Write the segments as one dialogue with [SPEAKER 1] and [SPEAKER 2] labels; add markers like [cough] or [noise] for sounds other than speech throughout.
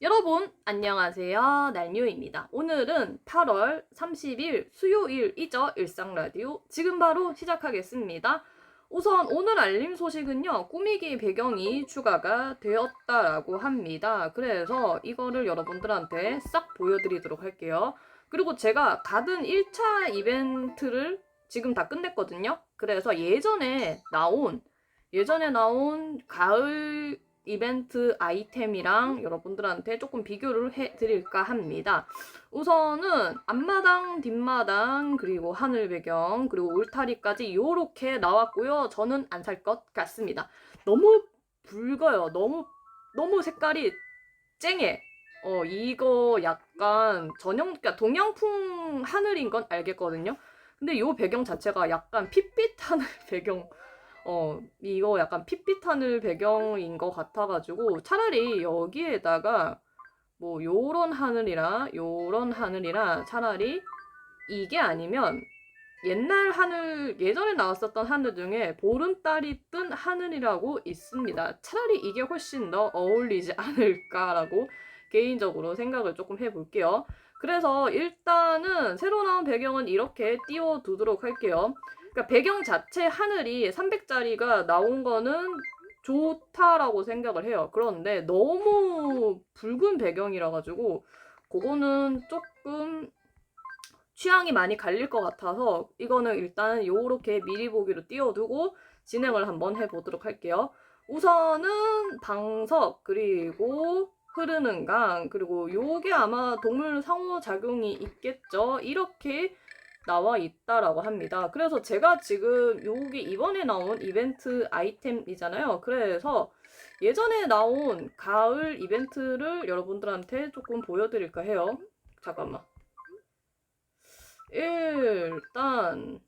[SPEAKER 1] 여러분 안녕하세요. 날뉴입니다. 오늘은 8월 30일 수요일이죠 일상라디오. 지금 바로 시작하겠습니다. 우선 오늘 알림 소식은요 꾸미기 배경이 추가가 되었다라고 합니다. 그래서 이거를 여러분들한테 싹 보여드리도록 할게요. 그리고 제가 가든 1차 이벤트를 지금 다 끝냈거든요. 그래서 예전에 나온 예전에 나온 가을 이벤트 아이템이랑 여러분들한테 조금 비교를 해드릴까 합니다. 우선은 앞마당, 뒷마당, 그리고 하늘 배경, 그리고 울타리까지 요렇게 나왔고요. 저는 안 살 것 같습니다. 너무 붉어요. 너무, 너무 색깔이 쨍해. 어, 이거 약간 전형, 그러니까 동양풍 하늘인 건 알겠거든요. 근데 요 배경 자체가 약간 핏빛 하늘 [laughs] 배경 어, 이거 약간 핏빛 하늘 배경인 것 같아가지고 차라리 여기에다가 뭐 요런 하늘이나 요런 하늘이나 차라리 이게 아니면 옛날 하늘 예전에 나왔었던 하늘 중에 보름달이 뜬 하늘이라고 있습니다. 차라리 이게 훨씬 더 어울리지 않을까라고 개인적으로 생각을 조금 해볼게요. 그래서 일단은 새로 나온 배경은 이렇게 띄워두도록 할게요. 그러니까 배경 자체 하늘이 300짜리가 나온 거는 좋다라고 생각을 해요. 그런데 너무 붉은 배경이라 가지고 그거는 조금 취향이 많이 갈릴 것 같아서 이거는 일단 요렇게 미리 보기로 띄워두고 진행을 한번 해보도록 할게요. 우선은 방석 그리고 흐르는 강 그리고 요게 아마 동물 상호작용이 있겠죠. 이렇게 나와 있다라고 합니다. 그래서 제가 지금 여기 이번에 나온 이벤트 아이템이잖아요. 그래서 예전에 나온 가을 이벤트를 여러분들한테 조금 보여드릴까 해요. 잠깐만. 일단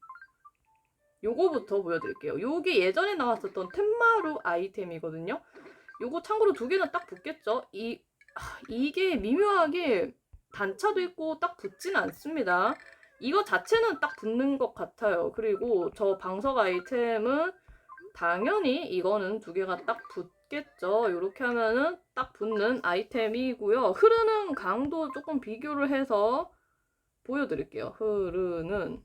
[SPEAKER 1] 요거부터 보여드릴게요. 요게 예전에 나왔었던 템마루 아이템이거든요. 요거 참고로 두 개는 딱 붙겠죠. 이 이게 미묘하게 단차도 있고 딱 붙진 않습니다. 이거 자체는 딱 붙는 것 같아요. 그리고 저 방석 아이템은 당연히 이거는 두 개가 딱 붙겠죠. 이렇게 하면은 딱 붙는 아이템이고요. 흐르는 강도 조금 비교를 해서 보여드릴게요. 흐르는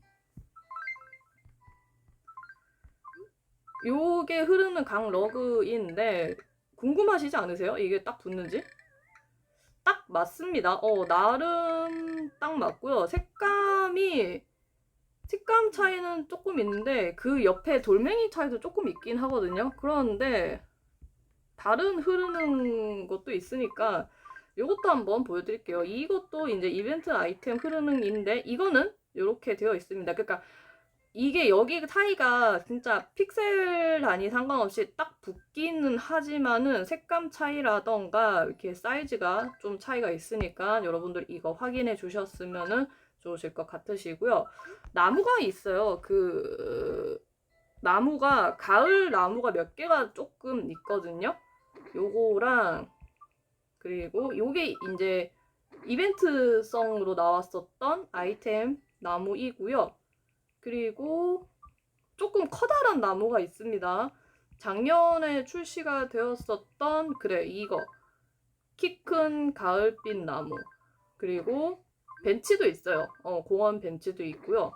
[SPEAKER 1] 요게 흐르는 강 러그인데 궁금하시지 않으세요? 이게 딱 붙는지? 딱 맞습니다. 어, 나름 딱 맞고요. 색감이 색감 차이는 조금 있는데 그 옆에 돌멩이 차이도 조금 있긴 하거든요. 그런데 다른 흐르는 것도 있으니까 이것도 한번 보여드릴게요. 이것도 이제 이벤트 아이템 흐르는인데 이거는 이렇게 되어 있습니다. 그러니까 이게 여기 차이가 진짜 픽셀 단위 상관없이 딱 붙기는 하지만은 색감 차이라던가 이렇게 사이즈가 좀 차이가 있으니까 여러분들 이거 확인해 주셨으면은 좋으실 것 같으시고요. 나무가 있어요. 그 나무가 가을 나무가 몇 개가 조금 있거든요. 요거랑 그리고 요게 이제 이벤트성으로 나왔었던 아이템 나무이고요. 그리고 조금 커다란 나무가 있습니다. 작년에 출시가 되었었던 그래 이거 키 큰 가을빛 나무 그리고 벤치도 있어요. 어, 공원 벤치도 있고요.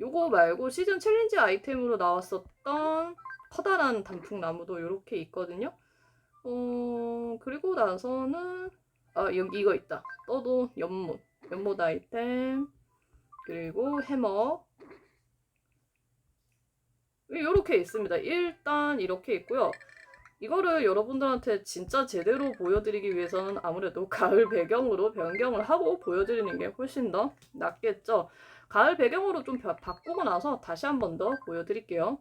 [SPEAKER 1] 요거 말고 시즌 챌린지 아이템으로 나왔었던 커다란 단풍나무도 이렇게 있거든요. 어, 그리고 나서는 아 여기 이거 있다. 떠도 연못 연못 아이템 그리고 해머 이렇게 있습니다. 일단 이렇게 있고요. 이거를 여러분들한테 진짜 제대로 보여드리기 위해서는 아무래도 [laughs] 가을 배경으로 변경을 하고 보여드리는 게 훨씬 더 낫겠죠. 가을 배경으로 좀 바꾸고 나서 다시 한 번 더 보여드릴게요.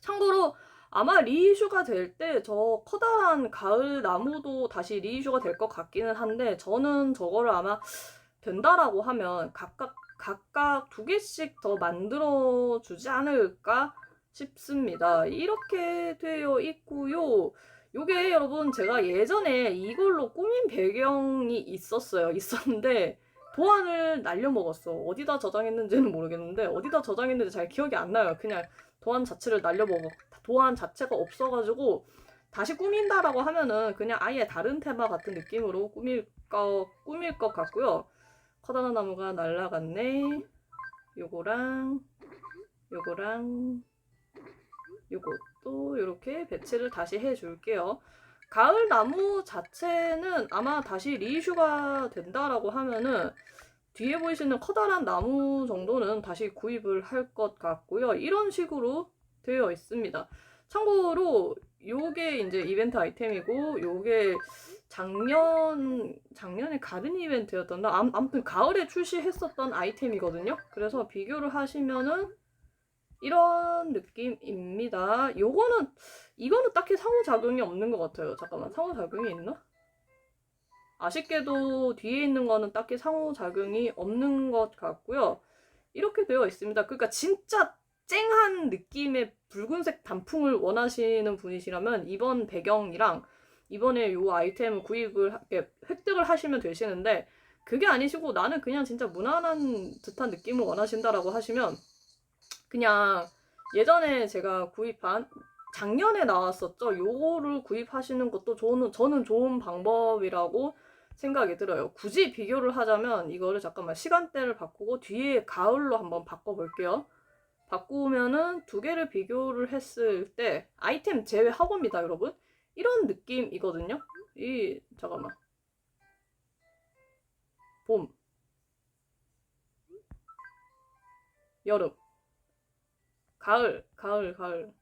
[SPEAKER 1] 참고로 아마 리이슈가 될 때 저 커다란 가을 나무도 다시 리이슈가 될 것 같기는 한데 저는 저거를 아마 된다라고 하면 각각 각각 두 개씩 더 만들어 주지 않을까 싶습니다. 이렇게 되어 있고요. 요게 여러분 제가 예전에 이걸로 꾸민 배경이 있었어요. 있었는데 도안을 날려먹었어. 어디다 저장했는지는 모르겠는데 어디다 저장했는지 잘 기억이 안 나요. 그냥 도안 자체를 날려먹어. 도안 자체가 없어가지고 다시 꾸민다라고 하면은 그냥 아예 다른 테마 같은 느낌으로 꾸밀 거 꾸밀 것 같고요. 커다란 나무가 날라갔네. 요거랑 요거랑 요것도 이렇게 배치를 다시 해줄게요. 가을 나무 자체는 아마 다시 리이슈가 된다라고 하면은 뒤에 보이시는 커다란 나무 정도는 다시 구입을 할 것 같고요. 이런 식으로 되어 있습니다. 참고로 요게 이제 이벤트 아이템이고 요게 작년 작년에 가든 이벤트였던가 암- 아무튼 가을에 출시했었던 아이템이거든요. 그래서 비교를 하시면은 이런 느낌입니다. 요거는 이거는 딱히 상호작용이 없는 것 같아요. 잠깐만 상호작용이 있나? 아쉽게도 뒤에 있는 거는 딱히 상호작용이 없는 것 같고요. 이렇게 되어 있습니다. 그러니까 진짜 쨍한 느낌의 붉은색 단풍을 원하시는 분이시라면 이번 배경이랑 이번에 요 아이템을 구입을 하- 이렇게 획득을 하시면 되시는데 그게 아니시고 나는 그냥 진짜 무난한 듯한 느낌을 원하신다라고 하시면 그냥 예전에 제가 구입한 작년에 나왔었죠. 요거를 구입하시는 것도 저는 저는 좋은 방법이라고 생각이 들어요. 굳이 비교를 하자면 이거를 잠깐만 시간대를 바꾸고 뒤에 가을로 한번 바꿔볼게요. 바꾸면은 두 개를 비교를 했을 때 아이템 제외하고입니다, 여러분. 이런 느낌이거든요. 이 잠깐만. 봄. 여름. 가을, 가을, 가을.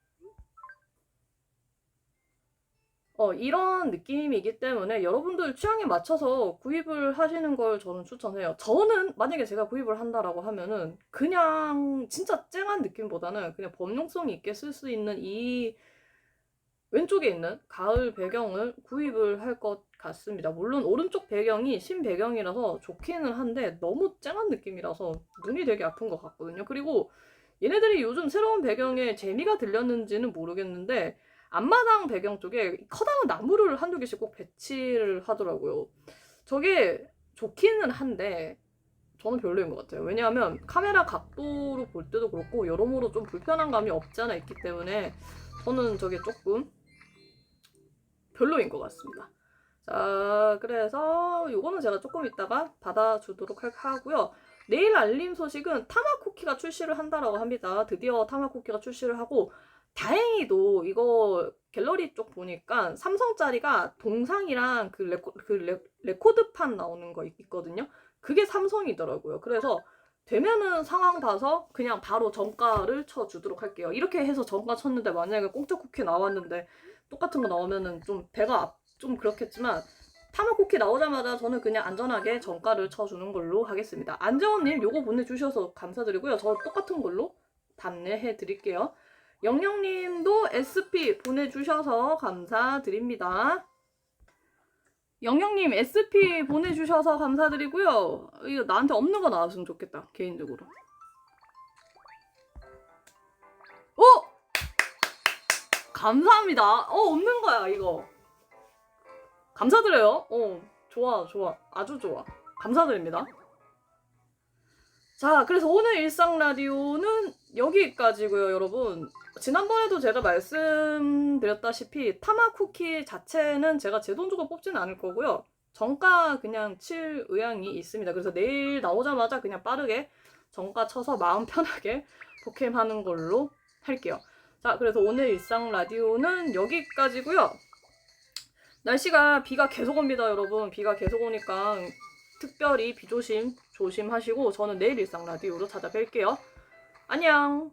[SPEAKER 1] 어, 이런 느낌이기 때문에 여러분들 취향에 맞춰서 구입을 하시는 걸 저는 추천해요. 저는 만약에 제가 구입을 한다라고 하면은 그냥 진짜 쨍한 느낌보다는 그냥 범용성이 있게 쓸 수 있는 이 왼쪽에 있는 가을 배경을 구입을 할 것 같습니다. 물론 오른쪽 배경이 신 배경이라서 좋기는 한데 너무 쨍한 느낌이라서 눈이 되게 아픈 것 같거든요. 그리고 얘네들이 요즘 새로운 배경에 재미가 들렸는지는 모르겠는데 앞마당 배경 쪽에 커다란 나무를 한두 개씩 꼭 배치를 하더라고요. 저게 좋기는 한데 저는 별로인 것 같아요. 왜냐하면 카메라 각도로 볼 때도 그렇고 여러모로 좀 불편한 감이 없지 않아 있기 때문에 저는 저게 조금 별로인 것 같습니다. 자, 그래서 요거는 제가 조금 이따가 받아주도록 할- 하고요. 내일 알림 소식은 타마쿠키가 출시를 한다라고 합니다. 드디어 타마쿠키가 출시를 하고 다행히도 이거 갤러리 쪽 보니까 삼성짜리가 동상이랑 그, 레코, 그 레, 레코드판 나오는 거 있- 있거든요. 그게 삼성이더라고요. 그래서 되면은 상황 봐서 그냥 바로 정가를 쳐주도록 할게요. 이렇게 해서 정가 쳤는데 만약에 공짜 쿠키 나왔는데 똑같은 거 나오면은 좀 배가 앞- 좀 그렇겠지만 타마쿠키 나오자마자 저는 그냥 안전하게 정가를 쳐주는 걸로 하겠습니다. 안재원님 요거 보내주셔서 감사드리고요. 저 똑같은 걸로 답례해 드릴게요. 영영님도 SP 보내주셔서 감사드립니다. 영영님 SP 보내주셔서 감사드리고요. 이거 나한테 없는 거 나왔으면 좋겠다 개인적으로. 어? 감사합니다. 어 없는 거야 이거. 감사드려요. 어 좋아 좋아 아주 좋아. 감사드립니다. 자, 그래서 오늘 일상 라디오는 여기까지고요, 여러분. 지난번에도 제가 말씀드렸다시피 타마 쿠키 자체는 제가 제 돈 주고 뽑지는 않을 거고요. 정가 그냥 칠 의향이 있습니다. 그래서 내일 나오자마자 그냥 빠르게 정가 쳐서 마음 편하게 [laughs] 포캠 하는 걸로 할게요. 자, 그래서 오늘 일상 라디오는 여기까지고요. 날씨가 비가 계속 옵니다, 여러분. 비가 계속 오니까 특별히 비 조심 조심하시고 저는 내일 일상 라디오로 찾아뵐게요. 안녕.